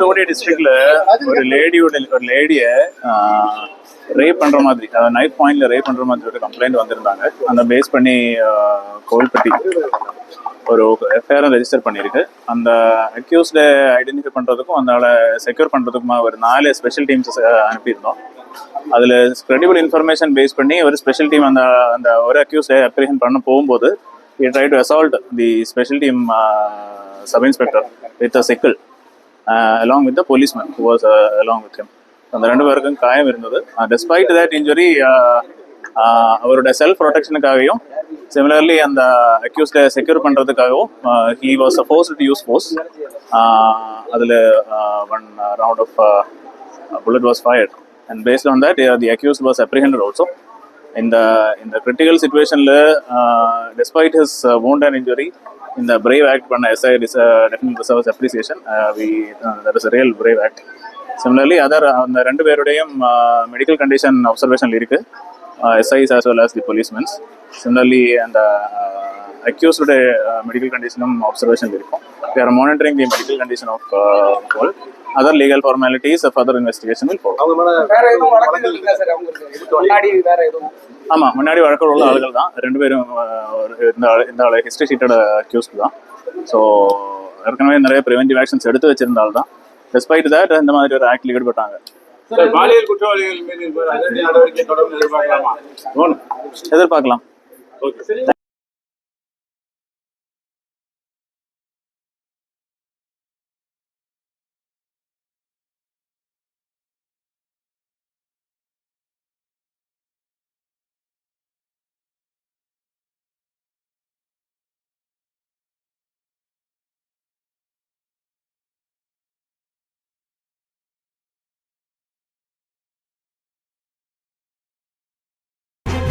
தனுஷ்கோடி டிஸ்ட்ரிக்ட்ல ஒரு லேடியோட ஒரு லேடிய ரேப் பண்ற மாதிரி நைட் பாயிண்ட்ல ரேப் பண்ற மாதிரி ஒரு கம்ப்ளைண்ட் வந்திருந்தாங்க. அந்த பேஸ் பண்ணி கோவில்பட்டி ஒரு எஃப்ஐஆர் ரெஜிஸ்டர் பண்ணியிருக்கு அந்த அக்யூஸ்ட ஐடென்டிஃபை பண்றதுக்கும் அந்த ஆளை செக்யூர் பண்றதுக்குமா ஒரு நாலு ஸ்பெஷல் டீம்ஸ் அனுப்பியிருந்தோம். அதுல கிரெடிபிள் இன்ஃபர்மேஷன் பேஸ் பண்ணி ஒரு ஸ்பெஷல் டீம் அந்த அந்த ஒரு அக்யூஸ்ட அப்ரிஹென்ட் பண்ண போகும்போது assault the special team uh, sub inspector with a sickle. uh, along with the policeman who was along with him. அந்த ரெண்டு பேருக்கும் காயம் இருந்தது டெஸ்பைட் தட் இன்ஜுரி அவரோட செல்ஃப் ப்ரொடெக்ஷனுக்காகவும் சிமிலர்லி அந்த அக்யூஸ்டை secure பண்ணுறதுக்காகவும் he was a to use force அதில் one round of bullet was fired and based on that the accused was apprehended also இந்த இந்த கிரிட்டிக்கல் சுச்சுவேஷனில் despite his wound and injury இந்த brave act பண்ண SI is appreciation we that real brave act similarly other அந்த ரெண்டு பேருடையும் medical condition observation இருக்கு SIs as well as the policemen's similarly அந்த அக்யூஸ்டுடைய மெடிக்கல் கண்டிஷனும் அப்சர்வேஷன் இருக்கும் we are monitoring the medical condition of uh, all other legal formalities of further investigation will follow. அவங்க மேல வேற எதுவும் வழக்குகள் இருக்கா சார் அவங்களுக்கு இதுக்கு முன்னாடி வேற எதுவும். ஆமா முன்னாடி வழக்கில் உள்ள ஆளுகள் தான். ரெண்டு பேரும் அஹ், ஒரு இந்த ஆளு இந்த ஆளு ஹிஸ்டரி ஷீட்டோட அக்யூஸ்ட் தான். ஸோ ஏற்கனவே நிறைய ப்ரிவென்டிவ் ஆக்ஷன்ஸ் எடுத்து வச்சிருந்தால் தான். டெஸ்பைட் தட் இந்த மாதிரி ஒரு ஆக்டில் ஈடுபட்டாங்க. சார் பாலியல் குற்றவாளிகள் மீது இப்ப அதிரடி நடவடிக்கை தொடர்ந்து எதிர்பார்க்கலாமா? தோணும் எதிர்பார்க்கலாம். ஓகே.